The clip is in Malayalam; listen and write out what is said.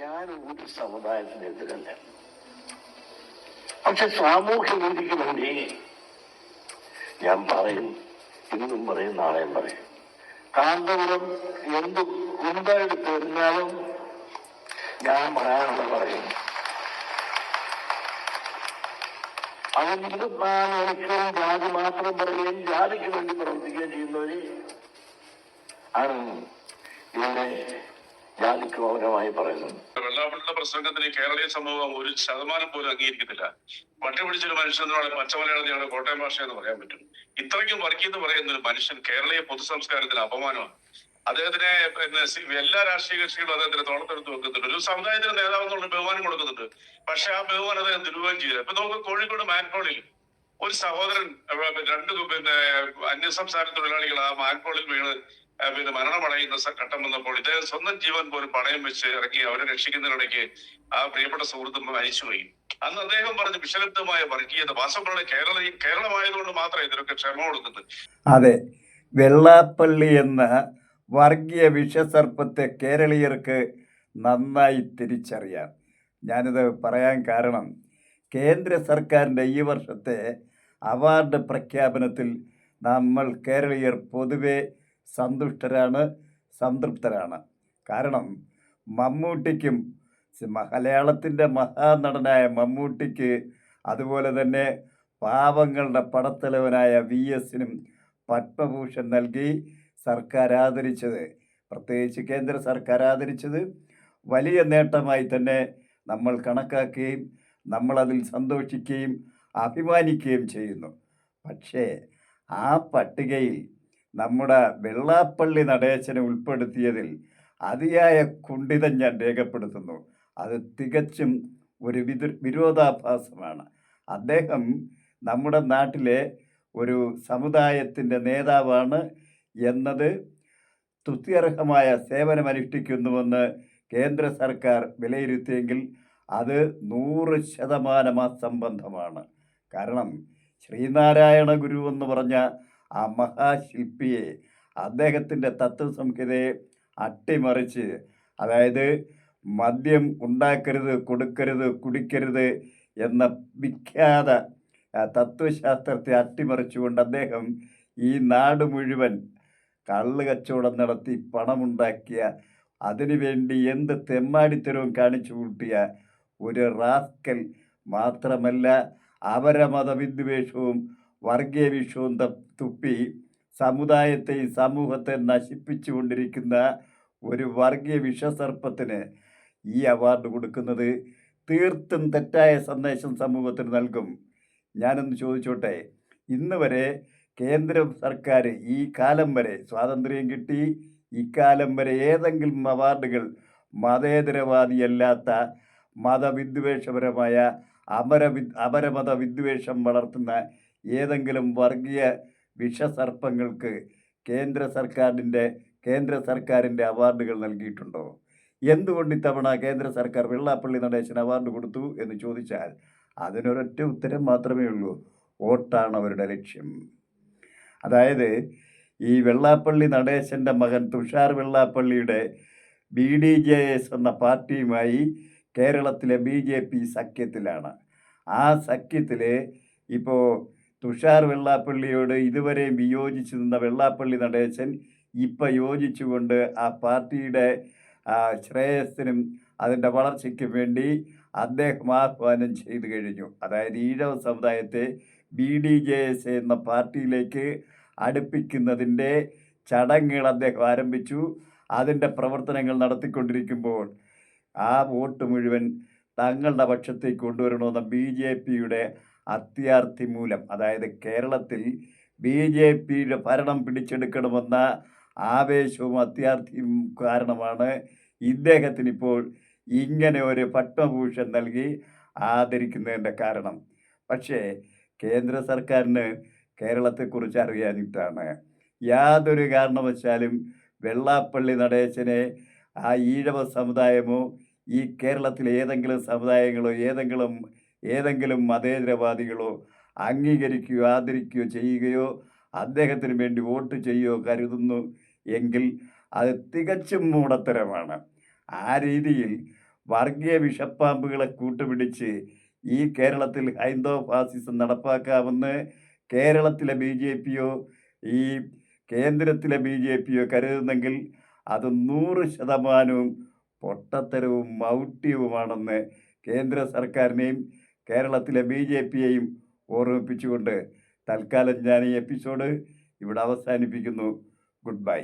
ഞാൻ ഒരു സമുദായത്തിനെതിരല്ല. പക്ഷെ സാമൂഹ്യ നീതിക്ക് വേണ്ടി ഞാൻ പറയും ഇന്നും പറയും നാളെയും പറയും. കാന്തപുരം എന്ത് കുന്തെടുത്ത് തരുന്നാലും ഞാൻ പറയാനുള്ള പറയും. അവൻ ഇരുപത്തിനാല് ജാതി മാത്രം പറയുകയും ജാതിക്ക് വേണ്ടി പ്രവർത്തിക്കുകയും ചെയ്യുന്നവര് ആണ് ഇവിടെ മൗനമായി പറയുന്നു. വെള്ളാപ്പള്ളിയുടെ പ്രസംഗത്തിന് കേരളീയ സമൂഹം ഒരു ശതമാനം പോലും അംഗീകരിക്കത്തില്ല. പട്ടി പിടിച്ചൊരു മനുഷ്യൻ എന്നാണ് പച്ചമലയാളത്തിലാണ് കോട്ടയം ഭാഷ എന്ന് പറയാൻ പറ്റും. ഇത്രയ്ക്കും വർഗീയത പറയുന്ന ഒരു മനുഷ്യൻ കേരളീയ പൊതുസംസ്കാരത്തിന് അപമാനമാണ്. അദ്ദേഹത്തിനെ പിന്നെ എല്ലാ രാഷ്ട്രീയ കക്ഷികളും അദ്ദേഹത്തിന് തോളത്തെടുത്ത് വെക്കുന്നുണ്ട്. ഒരു സമുദായത്തിന് നേതാവെന്നുള്ള ബഹുമാനം കൊടുക്കുന്നുണ്ട്. പക്ഷെ ആ ബഹുമാനം അദ്ദേഹം ദുരുപയോഗം ചെയ്തില്ല ഇപ്പൊ നമുക്ക് കോഴിക്കോട് മാൻപോളിൽ ഒരു സഹോദരൻ രണ്ട് പിന്നെ അന്യസംസ്ഥാന തൊഴിലാളികൾ ആ മാൻപോളിൽ വീണ് പിന്നെ മരണമടയുന്ന ഘട്ടം വന്നപ്പോൾ ഇദ്ദേഹം സ്വന്തം ജീവൻ പോലും പണയം വെച്ച് ഇറങ്ങി അവരെ രക്ഷിക്കുന്നതിനിടയ്ക്ക് ആ പ്രിയപ്പെട്ട സുഹൃത്തും മരിച്ചുപോയി അന്ന് അദ്ദേഹം പറഞ്ഞ വിഷലിപ്തമായ വർഗീയത വാസപ്പള്ളി കേരള കേരളമായതുകൊണ്ട് മാത്രമേ ഇതിനൊക്കെ ക്ഷമ കൊടുക്കുന്നത് അതെ. വെള്ളാപ്പള്ളി എന്ന വർഗീയ വിഷസർപ്പത്തെ കേരളീയർക്ക് നന്നായി തിരിച്ചറിയാം. ഞാനിത് പറയാൻ കാരണം കേന്ദ്ര സർക്കാരിന്റെ ഈ വർഷത്തെ അവാർഡ് പ്രഖ്യാപനത്തിൽ നമ്മൾ കേരളീയർ പൊതുവെ സന്തുഷ്ടരാണ് സംതൃപ്തരാണ്. കാരണം മമ്മൂട്ടിക്കും മലയാളത്തിന്റെ മഹാനടനായ മമ്മൂട്ടിക്ക് അതുപോലെ തന്നെ പാവങ്ങളുടെ പടത്തലവനായ വി എസിനും പത്മഭൂഷൺ നൽകി സർക്കാർ ആദരിച്ചത്. പ്രത്യേകിച്ച് കേന്ദ്ര സർക്കാർ ആദരിച്ചത് വലിയ നേട്ടമായി തന്നെ നമ്മൾ കണക്കാക്കുകയും നമ്മളതിൽ സന്തോഷിക്കുകയും അഭിമാനിക്കുകയും ചെയ്യുന്നു. പക്ഷേ ആ പട്ടികയിൽ നമ്മുടെ വെള്ളാപ്പള്ളി നടേശനെ ഉൾപ്പെടുത്തിയതിൽ അതിയായ കുണ്ഠിതം ഞാൻ രേഖപ്പെടുത്തുന്നു. അത് തികച്ചും ഒരു വിരോധാഭാസമാണ്. അദ്ദേഹം നമ്മുടെ നാട്ടിലെ ഒരു സമുദായത്തിന്റെ നേതാവാണ് എന്നത് തുത്യർഹമായ സേവനമനുഷ്ഠിക്കുന്നുവെന്ന് കേന്ദ്ര സർക്കാർ വിലയിരുത്തിയെങ്കിൽ അത് നൂറ് ശതമാനം അസംബന്ധമാണ്. കാരണം ശ്രീനാരായണ ഗുരു എന്ന് പറഞ്ഞ ആ മഹാശില്പിയെ അദ്ദേഹത്തിന്റെ തത്വസംഹിതയെ അട്ടിമറിച്ച് അതായത് മദ്യം ഉണ്ടാക്കരുത് കൊടുക്കരുത് കുടിക്കരുത് എന്ന വിഖ്യാത തത്വശാസ്ത്രത്തെ അട്ടിമറിച്ചുകൊണ്ട് അദ്ദേഹം ഈ നാട് മുഴുവൻ കള്ള് കച്ചവടം നടത്തി പണമുണ്ടാക്കിയ അതിനുവേണ്ടി എന്ത് തെമ്മാടിത്തരവും കാണിച്ചു കൂട്ടിയ ഒരു റാസ്കൽ മാത്രമല്ല അപരമത വിദ്വേഷവും വർഗീയ വിഷവും തുപ്പി സമുദായത്തെയും സമൂഹത്തെ നശിപ്പിച്ചുകൊണ്ടിരിക്കുന്ന ഒരു വർഗീയ വിഷസർപ്പത്തിന് ഈ അവാർഡ് കൊടുക്കുന്നത് തീർത്തും തെറ്റായ സന്ദേശം സമൂഹത്തിന് നൽകും. ഞാനൊന്ന് ചോദിച്ചോട്ടെ ഇന്ന് വരെ കേന്ദ്ര സർക്കാർ ഈ കാലം വരെ സ്വാതന്ത്ര്യം കിട്ടി. ഇക്കാലം വരെ ഏതെങ്കിലും അവാർഡുകൾ മതേതരവാദിയല്ലാത്ത മതവിദ്വേഷപരമായ അമരവി അപരമത വിദ്വേഷം വളർത്തുന്ന ഏതെങ്കിലും വർഗീയ വിഷസർപ്പങ്ങൾക്ക് കേന്ദ്ര സർക്കാരിന്റെ കേന്ദ്ര സർക്കാരിന്റെ അവാർഡുകൾ നൽകിയിട്ടുണ്ടോ? എന്തുകൊണ്ട് ഇത്തവണ കേന്ദ്ര സർക്കാർ വെള്ളാപ്പള്ളി നടേശന് അവാർഡ് കൊടുത്തു എന്ന് ചോദിച്ചാൽ അതിനൊരൊറ്റ ഉത്തരം മാത്രമേ ഉള്ളൂ. വോട്ടാണ് അവരുടെ ലക്ഷ്യം. അതായത് ഈ വെള്ളാപ്പള്ളി നടേശന്റെ മകൻ തുഷാർ വെള്ളാപ്പള്ളിയുടെ ബി ഡി ജെ എസ് എന്ന പാർട്ടിയുമായി കേരളത്തിലെ ബി ജെ പി സഖ്യത്തിലാണ്. ആ സഖ്യത്തിൽ ഇപ്പോൾ തുഷാർ വെള്ളാപ്പള്ളിയോട് ഇതുവരെ വിയോജിച്ച് നിന്ന വെള്ളാപ്പള്ളി നടേശൻ ഇപ്പം യോജിച്ചുകൊണ്ട് ആ പാർട്ടിയുടെ ശ്രേയസ്സിനും അതിന്റെ വളർച്ചയ്ക്കും വേണ്ടി അദ്ദേഹം ആഹ്വാനം ചെയ്തു കഴിഞ്ഞു. അതായത് ഈഴവ സമുദായത്തെ ബി ഡി ജെ എസ് എന്ന പാർട്ടിയിലേക്ക് അടുപ്പിക്കുന്നതിന്റെ ചടങ്ങുകൾ അദ്ദേഹം ആരംഭിച്ചു. അതിന്റെ പ്രവർത്തനങ്ങൾ നടത്തിക്കൊണ്ടിരിക്കുമ്പോൾ ആ വോട്ട് മുഴുവൻ തങ്ങളുടെ പക്ഷത്തേക്ക് കൊണ്ടുവരണമെന്ന ബി ജെ പിയുടെ അത്യാർത്ഥി മൂലം അതായത് കേരളത്തിൽ ബി ജെ പിയുടെ ഭരണം പിടിച്ചെടുക്കണമെന്ന ആവേശവും അത്യാർത്ഥിയും കാരണമാണ് ഇദ്ദേഹത്തിന് ഇപ്പോൾ ഇങ്ങനെ ഒരു പത്മഭൂഷൺ നൽകി ആദരിക്കുന്നതിന്റെ കാരണം. പക്ഷേ കേന്ദ്ര സർക്കാരിന് കേരളത്തെക്കുറിച്ച് അറിയാനിട്ടാണ്. യാതൊരു കാരണവശാലും വെള്ളാപ്പള്ളി നടേശനെ ആ ഈഴവ സമുദായമോ ഈ കേരളത്തിലെ ഏതെങ്കിലും സമുദായങ്ങളോ ഏതെങ്കിലും ഏതെങ്കിലും മതേതരവാദികളോ അംഗീകരിക്കുകയോ ആദരിക്കുകയോ ചെയ്യുകയോ അദ്ദേഹത്തിന് വേണ്ടി വോട്ട് ചെയ്യുകയോ കരുതുന്നു എങ്കിൽ അത് തികച്ചും മൂടത്തരമാണ്. ആ രീതിയിൽ വർഗീയ വിഷപ്പാമ്പുകളെ കൂട്ടുപിടിച്ച് ഈ കേരളത്തിൽ ഹൈന്ദവ ഫാസിസം നടപ്പാക്കാമെന്ന് കേരളത്തിലെ ബി ജെ പിയോ ഈ കേന്ദ്രത്തിലെ ബി ജെ പിയോ കരുതുന്നെങ്കിൽ അത് നൂറ് ശതമാനവും പൊട്ടത്തരവും മൗഢ്യവുമാണെന്ന് കേന്ദ്ര സർക്കാരിനെയും കേരളത്തിലെ ബി ജെ പിയെയും ഓർമ്മിപ്പിച്ചുകൊണ്ട് തൽക്കാലം ഞാൻ ഈ എപ്പിസോഡ് ഇവിടെ അവസാനിപ്പിക്കുന്നു. Good bye.